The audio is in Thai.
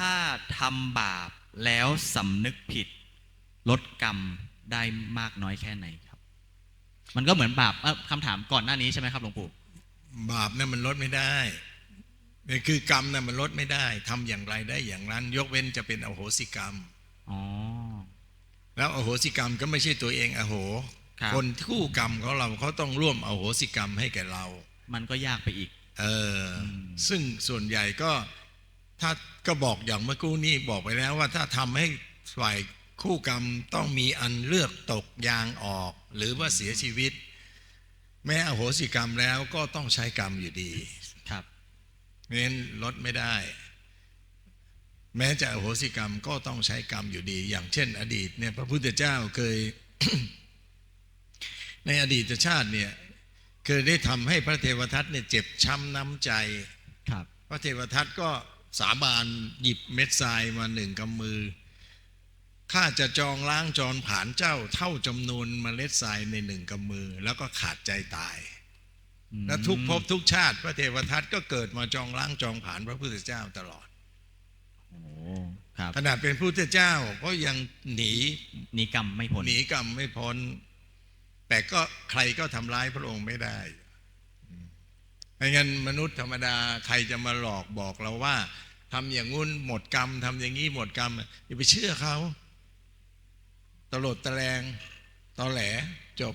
ถ้าทำบาปแล้วสำนึกผิด ลดกรรมได้มากน้อยแค่ไหนครับ มันก็เหมือนบาปเอ่อคำถามก่อนหน้านี้ใช่ไหมครับหลวงปู่บาปเนี่ยมันลดไม่ได้นี่คือกรรมเนี่ยมันลดไม่ได้ทำอย่างไรได้อย่างนั้น ยกเว้นจะเป็นอโหสิกรรมอ๋อแล้วอโหสิกรรมก็ไม่ใช่ตัวเองอโหครับคนคู่กรรมของเราเขาต้องร่วมอโหสิกรรมให้แก่เรา มันก็ยากไปอีก เอออมซึ่งส่วนใหญ่ก็ ถ้าก็บอกอย่างเมื่อกู้นี้บอกไปแล้วว่าถ้าทำให้ฝ่ายคู่กรรมต้องมีอันเลือกตกยางออก หรือว่าเสียชีวิต แม้อโหสิกรรมแล้วก็ต้องใช้กรรมอยู่ดีครับเพราะฉะนั้นลดไม่ได้ แม้จะอโหสิกรรมก็ต้องใช้กรรมอยู่ดี อย่างเช่น อดีตเนี่ยพระพุทธเจ้าเคย ในอดีตชาติเนี่ยเคยได้ทำให้พระเทวทัตเนี่ยเจ็บช้ำน้ำใจ ครับ พระเทวทัตก็ สาบานหยิบเม็ดทรายมาหนึ่งกำมือ ข้าจะจองล้างจรผานเจ้าเท่าจำนวนเมล็ดทรายในหนึ่งกำมือ แล้วก็ขาดใจตายอืมและทุกภพทุกชาติ พระเทวทัตก็เกิดมาจองล้างจองผานพระพุทธเจ้าตลอดโอ้ครับขนาดเป็นพระพุทธเจ้าก็ยังหนีหนีกรรมไม่พ้นหนีกรรมไม่พ้น แต่ก็ใครก็ทำร้ายพระองค์ไม่ได้ ไม่งั้นมนุษย์ธรรมดาใครจะมาหลอกบอกเราว่าทำอย่างงุ้นหมดกรรมทำอย่างนี้หมดกรรมอย่าไปเชื่อเขาตลดตะแลงตอแหลจบ